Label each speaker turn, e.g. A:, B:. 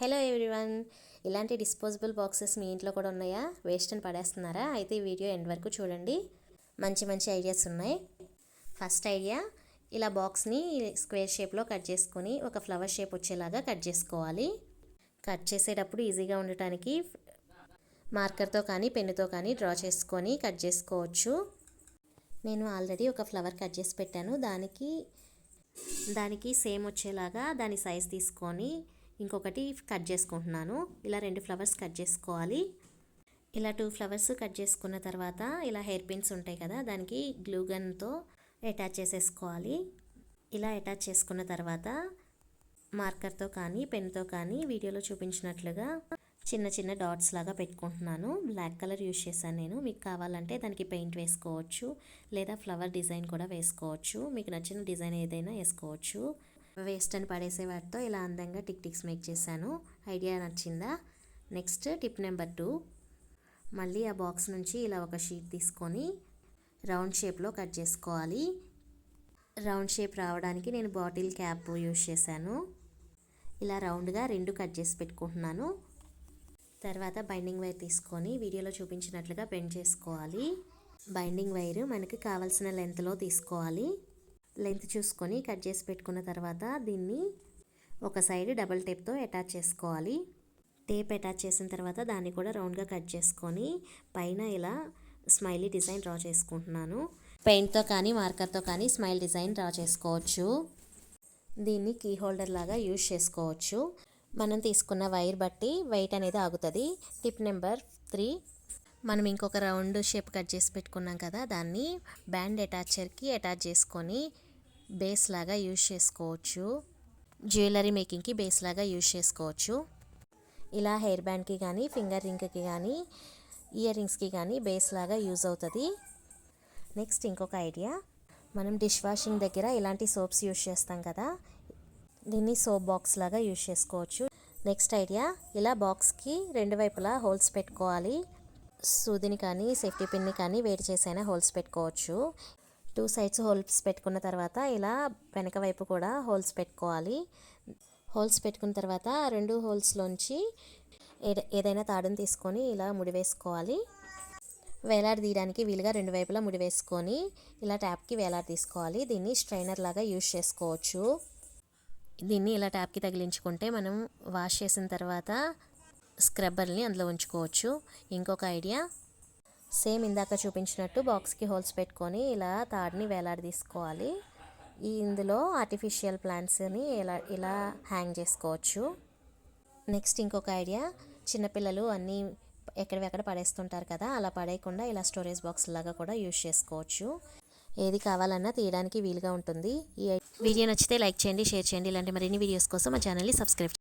A: Hello everyone. ఇలాంటి disposable boxes మీ ఇంట్లో కూడా ఉన్నాయా? వేస్ట్ అని పడేస్తున్నారా? అయితే ఈ వీడియో ఎండ్ వరకు చూడండి. మంచి మంచి ఐడియాస్ ఉన్నాయి. ఫస్ట్ ఐడియా ఇలా బాక్స్ని స్క్వేర్ షేప్లో కట్ చేసుకొని ఒక ఫ్లవర్ షేప్ వచ్చేలాగా కట్ చేసుకోవాలి. కట్ చేసేటప్పుడు ఈజీగా ఉండటానికి మార్కర్తో కానీ పెన్నుతో కానీ డ్రా చేసుకొని కట్ చేసుకోవచ్చు. నేను ఆల్రెడీ ఒక ఫ్లవర్ కట్ చేసి పెట్టాను. దానికి దానికి సేమ్ వచ్చేలాగా దాని సైజ్ తీసుకొని ఇంకొకటి కట్ చేసుకుంటున్నాను. ఇలా రెండు ఫ్లవర్స్ కట్ చేసుకోవాలి. ఇలా టూ ఫ్లవర్స్ కట్ చేసుకున్న తర్వాత ఇలా హెయిర్ పిన్స్ ఉంటాయి కదా దానికి గ్లూ గన్తో అటాచ్ చేసేసుకోవాలి. ఇలా అటాచ్ చేసుకున్న తర్వాత మార్కర్తో కానీ పెన్తో కానీ వీడియోలో చూపించినట్లుగా చిన్న చిన్న డాట్స్ లాగా పెట్టుకుంటున్నాను. బ్లాక్ కలర్ యూజ్ చేశాను నేను. మీకు కావాలంటే దానికి పెయింట్ వేసుకోవచ్చు లేదా ఫ్లవర్ డిజైన్ కూడా వేసుకోవచ్చు. మీకు నచ్చిన డిజైన్ ఏదైనా వేసుకోవచ్చు. వేస్ట్ అని పడేసే వాటితో ఇలా అందంగా టిక్ టిక్స్ మేక్ చేశాను. ఐడియా నచ్చిందా? Next tip number two. మళ్ళీ ఆ బాక్స్ నుంచి ఇలా ఒక షీట్ తీసుకొని రౌండ్ షేప్లో కట్ చేసుకోవాలి. రౌండ్ షేప్ రావడానికి నేను బాటిల్ క్యాప్ యూజ్ చేశాను. ఇలా రౌండ్గా రెండు కట్ చేసి పెట్టుకుంటున్నాను. తర్వాత బైండింగ్ వైర్ తీసుకొని వీడియోలో చూపించినట్లుగా బెండ్ చేసుకోవాలి. బైండింగ్ వైర్ మనకి కావాల్సిన లెంత్లో తీసుకోవాలి. లెంత్ చూసుకొని కట్ చేసి పెట్టుకున్న తర్వాత దీన్ని ఒక సైడ్ డబల్ టేప్తో అటాచ్ చేసుకోవాలి. టేప్ అటాచ్ చేసిన తర్వాత దాన్ని కూడా రౌండ్గా కట్ చేసుకొని పైన ఇలా స్మైలీ డిజైన్ డ్రా చేసుకుంటున్నాను. పెయింట్తో కానీ మార్కర్తో కానీ స్మైల్ డిజైన్ డ్రా చేసుకోవచ్చు. దీన్ని కీ హోల్డర్ లాగా యూజ్ చేసుకోవచ్చు. మనం తీసుకున్న వైర్ బట్టి వెయిట్ అనేది ఆగుతుంది. Tip number three. మనం ఇంకొక రౌండ్ షేప్ కట్ చేసి పెట్టుకున్నాం కదా దాన్ని బ్యాండ్ అటాచర్కి అటాచ్ చేసుకొని బేస్ లాగా యూజ్ చేసుకోవచ్చు. జ్యువెలరీ మేకింగ్కి బేస్ లాగా యూజ్ చేసుకోవచ్చు. ఇలా హెయిర్ బ్యాండ్కి కానీ ఫింగర్ రింగ్కి కానీ ఇయర్ రింగ్స్కి కానీ బేస్ లాగా యూజ్ అవుతుంది. నెక్స్ట్ ఇంకొక ఐడియా. మనం డిష్ వాషింగ్ దగ్గర ఇలాంటి సోప్స్ యూజ్ చేస్తాం కదా. దీన్ని సోప్ బాక్స్ లాగా యూజ్ చేసుకోవచ్చు. Next idea. ఇలా బాక్స్కి రెండు వైపులా హోల్స్ పెట్టుకోవాలి. సూదిని కానీ సేఫ్టీ పిన్ని కానీ వేడి చేసైనా హోల్స్ పెట్టుకోవచ్చు. టూ సైడ్స్ హోల్స్ పెట్టుకున్న తర్వాత ఇలా వెనక వైపు కూడా హోల్స్ పెట్టుకోవాలి. హోల్స్ పెట్టుకున్న తర్వాత రెండు హోల్స్లోంచి ఏదైనా తాడుని తీసుకొని ఇలా ముడివేసుకోవాలి వేలాడదీయడానికి వీలుగా రెండు వైపులా ముడి వేసుకొని ఇలా ట్యాప్కి వేలాడ తీసుకోవాలి. దీన్ని స్ట్రైనర్ లాగా యూజ్ చేసుకోవచ్చు. దీన్ని ఇలా ట్యాప్కి తగిలించుకుంటే మనం వాష్ చేసిన తర్వాత స్క్రబ్బర్ని అందులో ఉంచుకోవచ్చు. ఇంకొక ఐడియా సేమ్ ఇందాక చూపించినట్టు బాక్స్కి హోల్స్ పెట్టుకొని ఇలా తాడిని వేలాడి తీసుకోవాలి. ఈ ఇందులో ఆర్టిఫిషియల్ ప్లాంట్స్ని ఇలా ఇలా హ్యాంగ్ చేసుకోవచ్చు. నెక్స్ట్ ఇంకొక ఐడియా చిన్నపిల్లలు అన్నీ ఎక్కడెక్కడ పడేస్తుంటారు కదా అలా పడేయకుండా ఇలా స్టోరేజ్ బాక్స్ లాగా కూడా యూజ్ చేసుకోవచ్చు. ఏది కావాలన్నా తీయడానికి వీలుగా ఉంటుంది. ఈ వీడియో నచ్చితే లైక్ చేయండి షేర్ చేయండి. ఇలాంటి మరిన్ని వీడియోస్ కోసం మా ఛానల్ని సబ్స్క్రైబ్